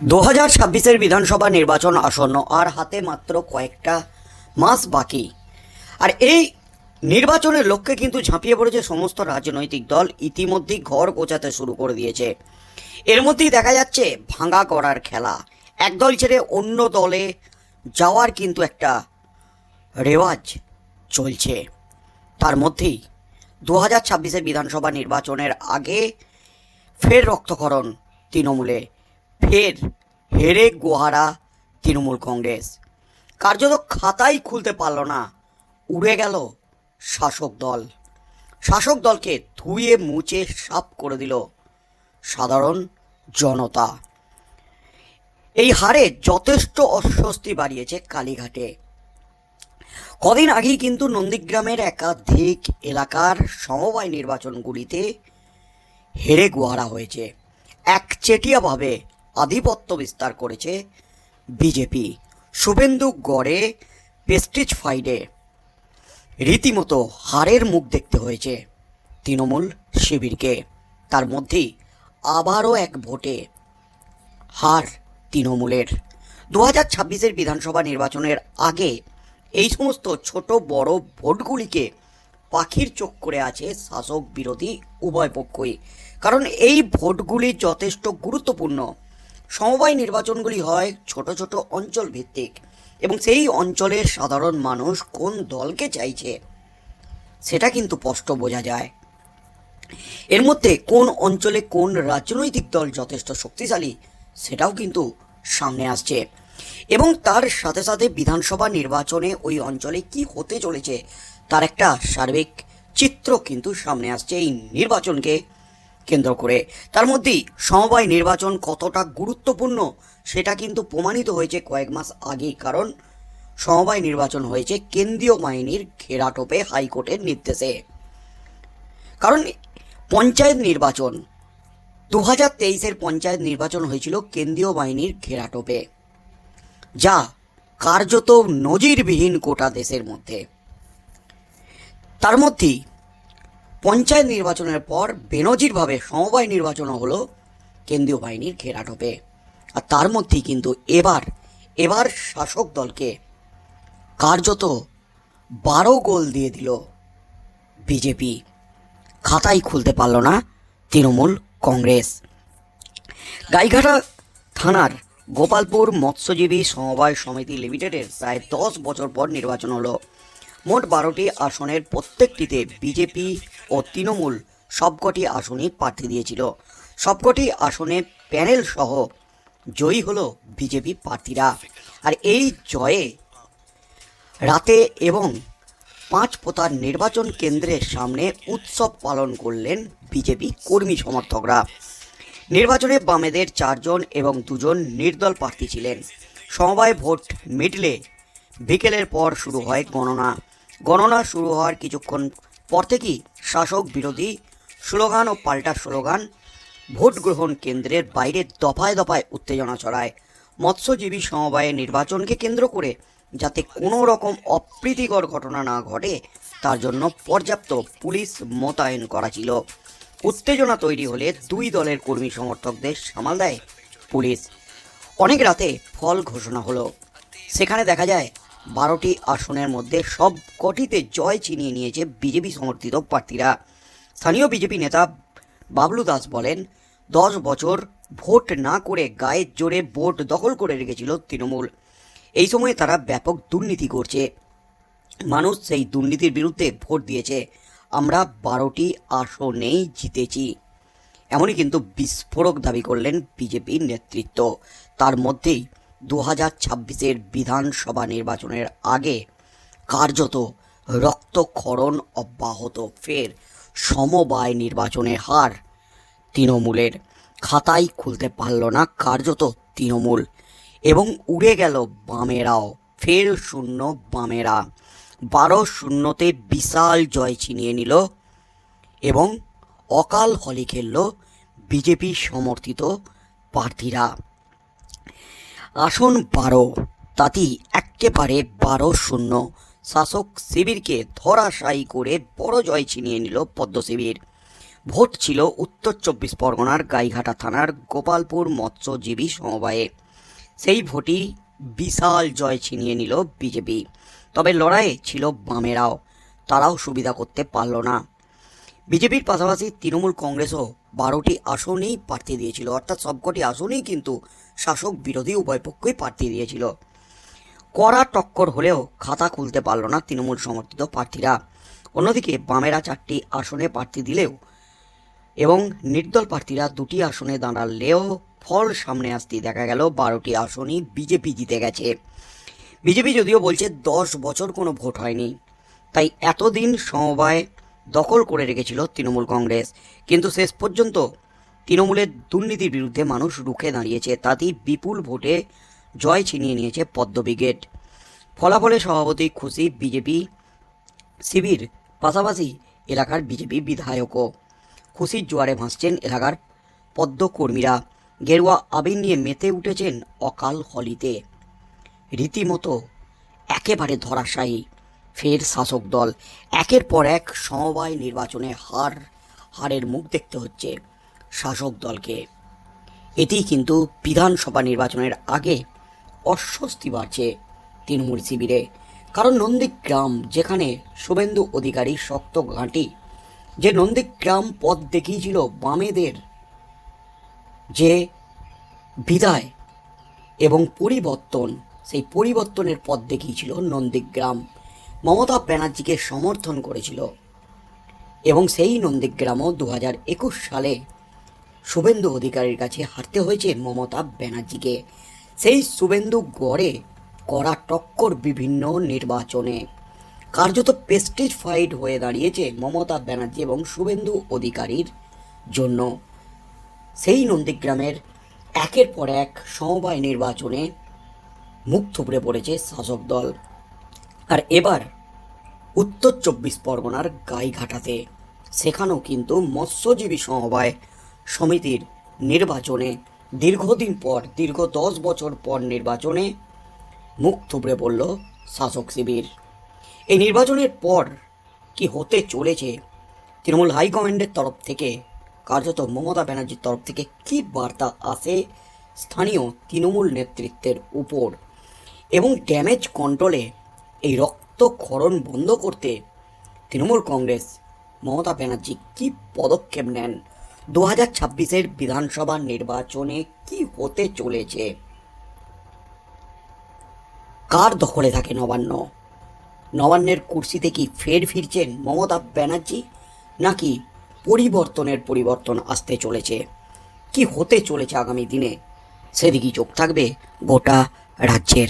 দু হাজার ছাব্বিশের বিধানসভা নির্বাচন আসন্ন, আর হাতে মাত্র কয়েকটা মাস বাকি। আর এই নির্বাচনের লক্ষ্যে কিন্তু ঝাঁপিয়ে পড়েছে সমস্ত রাজনৈতিক দল, ইতিমধ্যেই ঘর গোছাতে শুরু করে দিয়েছে। এর মধ্যেই দেখা যাচ্ছে ভাঙা করার খেলা। এক দল ছেড়ে অন্য দলে যাওয়ার কিন্তু একটা রেওয়াজ চলছে। তার মধ্যেই দু হাজার ছাব্বিশের বিধানসভা নির্বাচনের আগে ফের রক্তক্ষরণ তৃণমূলে। ফের হেরে গোহারা তৃণমূল কংগ্রেস। কার্যত খাতাই খুলতে পারল না। উড়ে গেল শাসক দল। শাসক দলকে ধুয়ে মুছে সাফ করে দিল সাধারণ জনতা। এই হারে যথেষ্ট অস্বস্তি বাড়িয়েছে কালীঘাটে। কদিন আগেই কিন্তু নন্দীগ্রামের একাধিক এলাকার সমবায় নির্বাচনগুলিতে হেরে গোয়ারা হয়েছে। একচেটিয়াভাবে আধিপত্য বিস্তার করেছে বিজেপি। শুভেন্দু গড়ে পেস্টিজ ফাইডে রীতিমতো হারের মুখ দেখতে হয়েছে তৃণমূল শিবিরকে। তার মধ্যেই আবারও এক ভোটে হার তৃণমূলের। দু হাজার ছাব্বিশের বিধানসভা নির্বাচনের আগে এই সমস্ত ছোট বড় ভোটগুলিকে পাখির চোখ করে আছে শাসক বিরোধী উভয় পক্ষই। কারণ এই ভোটগুলি যথেষ্ট গুরুত্বপূর্ণ। সমবায় নির্বাচনগুলি হয় ছোট ছোট অঞ্চল ভিত্তিক এবং সেই অঞ্চলের সাধারণ মানুষ কোন দলকে চাইছে সেটা কিন্তু স্পষ্ট বোঝা যায়। এর মধ্যে কোন অঞ্চলে কোন রাজনৈতিক দল যথেষ্ট শক্তিশালী সেটাও কিন্তু সামনে আসছে এবং তার সাথে সাথে বিধানসভা নির্বাচনে ওই অঞ্চলে কি হতে চলেছে তার একটা সার্বিক চিত্র কিন্তু সামনে আসছে এই নির্বাচনকে। কেন্দ্র করে। তার মধ্যেই সমবায় নির্বাচন কতটা গুরুত্বপূর্ণ সেটা কিন্তু প্রমাণিত হয়েছে কয়েক মাস আগেই, কারণ সমবায় নির্বাচন হয়েছে কেন্দ্রীয় বাহিনীর ঘেরাটোপে হাইকোর্টের নির্দেশে। কারণ পঞ্চায়েত নির্বাচন দু হাজার তেইশের পঞ্চায়েত নির্বাচন হয়েছিল কেন্দ্রীয় বাহিনীর ঘেরাটোপে, যা কার্যত নজিরবিহীন গোটা দেশের মধ্যে। তার মধ্যেই পঞ্চায়েত নির্বাচনের পর বেনজিরভাবে সমবায় নির্বাচন হলো কেন্দ্রীয় বাহিনীর ঘেরাটোপে আর তার মধ্যেই কিন্তু এবার এবার শাসক দলকে কার্যত বারো গোল দিয়ে দিল বিজেপি। খাতাই খুলতে পারল না তৃণমূল কংগ্রেস। গাইঘাটা থানার গোপালপুর মৎস্যজীবী সমবায় সমিতি লিমিটেডের প্রায় দশ বছর পর নির্বাচন হলো। মোট বারোটি আসনের প্রত্যেকটিতে বিজেপি ও তৃণমূল সবকটি আসনই প্রার্থী দিয়েছিল। সবকটি আসনে প্যানেল সহ জয়ী হলো বিজেপি প্রার্থীরা। আর এই জয়ে রাতে এবং পাঁচ পোতার নির্বাচন কেন্দ্রের সামনে উৎসব পালন করলেন বিজেপি কর্মী সমর্থকরা। নির্বাচনে বামেদের চারজন এবং দুজন নির্দল প্রার্থী ছিলেন। সমবায় ভোট মিটলে বিকেলের পর শুরু হয় গণনা। গণনা শুরু হওয়ার কিছুক্ষণ পর থেকেই শাসক বিরোধী স্লোগান ও পাল্টা স্লোগান ভোট গ্রহণ কেন্দ্রের বাইরে দফায় দফায় উত্তেজনা ছড়ায়। মৎস্যজীবী সমবায়ের নির্বাচনকে কেন্দ্র করে যাতে কোনো রকম অপ্রীতিকর ঘটনা না ঘটে, তার জন্য পর্যাপ্ত পুলিশ মোতায়েন করা ছিল। উত্তেজনা তৈরি হলে দুই দলের কর্মী সমর্থকদের সামাল দেয় পুলিশ। অনেক রাতে ফল ঘোষণা হলো। সেখানে দেখা যায় বারোটি আসনের মধ্যে সব কটিতে জয় ছিনিয়ে নিয়েছে বিজেপি সমর্থিত প্রার্থীরা। স্থানীয় বিজেপি নেতা বাবলু দাস বলেন, দশ বছর ভোট না করে গায়ের জোরে ভোট দখল করে রেখেছিল তৃণমূল। এই সময়ে তারা ব্যাপক দুর্নীতি করছে। মানুষ সেই দুর্নীতির বিরুদ্ধে ভোট দিয়েছে। আমরা বারোটি আসনেই জিতেছি। এমনই কিন্তু বিস্ফোরক দাবি করলেন বিজেপির নেতৃত্ব। তার মধ্যেই দু হাজার ছাব্বিশের বিধানসভা নির্বাচনের আগে কার্যত রক্তক্ষরণ অব্যাহত, ফের সমবায় নির্বাচনের হার। তৃণমূলের খাতাই খুলতে পারল না, কার্যত তৃণমূল। এবং উড়ে গেল বামেরাও, ফের শূন্য বামেরা। বারো শূন্যতে বিশাল জয় ছিনিয়ে নিল এবং অকাল হলি খেলল বিজেপি সমর্থিত প্রার্থীরা। আসন বারো। তাতেই একেবারে বারো শূন্য। শাসক শিবিরকে ধরাশায়ী করে বড় জয় ছিনিয়ে নিল পদ্ম শিবির। ভোট ছিল উত্তর চব্বিশ পরগনার গাইঘাটা থানার গোপালপুর মৎস্যজীবী সমবায়ে। সেই ভোটই বিশাল জয় ছিনিয়ে নিল বিজেপি। তবে লড়াইয়ে ছিল বামেরাও। তারাও সুবিধা করতে পারল না। বিজেপির পাশাপাশি তৃণমূল কংগ্রেসও বারোটি আসনেই প্রার্থী দিয়েছিল। অর্থাৎ সবকটি আসনেই কিন্তু শাসক বিরোধী উভয় পক্ষই প্রার্থী দিয়েছিল। কড়া টক্কর হলেও খাতা খুলতে পারল না তৃণমূল সমর্থিত প্রার্থীরা। অন্যদিকে বামেরা চারটি আসনে প্রার্থী দিলেও এবং নির্দল প্রার্থীরা দুটি আসনে দাঁড়ালেও ফল সামনে আসতেই দেখা গেল বারোটি আসনই বিজেপি জিতে গেছে। বিজেপি যদিও বলছে দশ বছর কোনো ভোট হয়নি, তাই এতদিন সমবায় দখল করে রেখেছিল তৃণমূল কংগ্রেস। কিন্তু শেষ পর্যন্ত তৃণমূলের দুর্নীতির বিরুদ্ধে মানুষ রুখে দাঁড়িয়েছে। তাতেই বিপুল ভোটে জয় ছিনিয়ে নিয়েছে পদ্ম ব্রিগেড। ফলাফলে সভাপতি খুশি বিজেপি, শিবির পাশাপাশি এলাকার বিজেপি বিধায়কও। খুশির জোয়ারে ভাসছেন এলাকার পদ্মকর্মীরা গেরুয়া আবির নিয়ে মেতে উঠেছেন অকাল হলিতে। রীতিমতো একেবারে ধরাশায়ী। ফের শাসক দল। একের পর এক সমবায় নির্বাচনে হার, হারের মুখ দেখতে হচ্ছে শাসক দলকে। এতেই কিন্তু বিধানসভা নির্বাচনের আগে অস্বস্তি বাড়ছে তৃণমূল শিবিরে। কারণ নন্দীগ্রাম, যেখানে শুভেন্দু অধিকারী শক্ত ঘাঁটি, যে নন্দীগ্রাম পথ দেখিয়েছিল বামেদের যে বিদায় এবং পরিবর্তন, সেই পরিবর্তনের পথ দেখিয়েছিল নন্দীগ্রাম। মমতা ব্যানার্জিকে সমর্থন করেছিল। এবং সেই নন্দীগ্রামও দু হাজার একুশ সালে শুভেন্দু অধিকারীর কাছে হারতে হয়েছে মমতা ব্যানার্জিকে। সেই শুভেন্দু গড়ে করা টক্কর বিভিন্ন নির্বাচনে। কার্যত পেস্টিজ ফাইট হয়ে দাঁড়িয়েছে মমতা ব্যানার্জি এবং শুভেন্দু অধিকারীর জন্য। সেই নন্দীগ্রামের একের পর এক সমবায় নির্বাচনে মুখ থুবড়ে পড়েছে শাসক দল। আর এবার উত্তর চব্বিশ পরগনার গাইঘাটাতে। সেখানেও কিন্তু মৎস্যজীবী সমবায় সমিতির নির্বাচনে দীর্ঘদিন পর, দীর্ঘ দশ বছর পর নির্বাচনে মুখ থুবড়ে পড়ল শাসক শিবির। এই নির্বাচনের পর কি হতে চলেছে? তৃণমূল হাইকমান্ডের তরফ থেকে, কার্যত মমতা ব্যানার্জির তরফ থেকে কি বার্তা আসে স্থানীয় তৃণমূল নেতৃত্বের উপর? এবং ড্যামেজ কন্ট্রোলে এই রক্তক্ষরণ বন্ধ করতে তৃণমূল কংগ্রেস, মমতা ব্যানার্জি কি পদক্ষেপ নেন? দু হাজার ছাব্বিশের বিধানসভা নির্বাচনে কি হতে চলেছে? কার দখলে থাকে নবান্ন? নবান্নের কুর্সিতে কি ফের ফিরছেন মমতা ব্যানার্জি? নাকি পরিবর্তনের পরিবর্তন আসতে চলেছে? কি হতে চলেছে আগামী দিনে? সেদিকেই চোখ থাকবে গোটা রাজ্যের।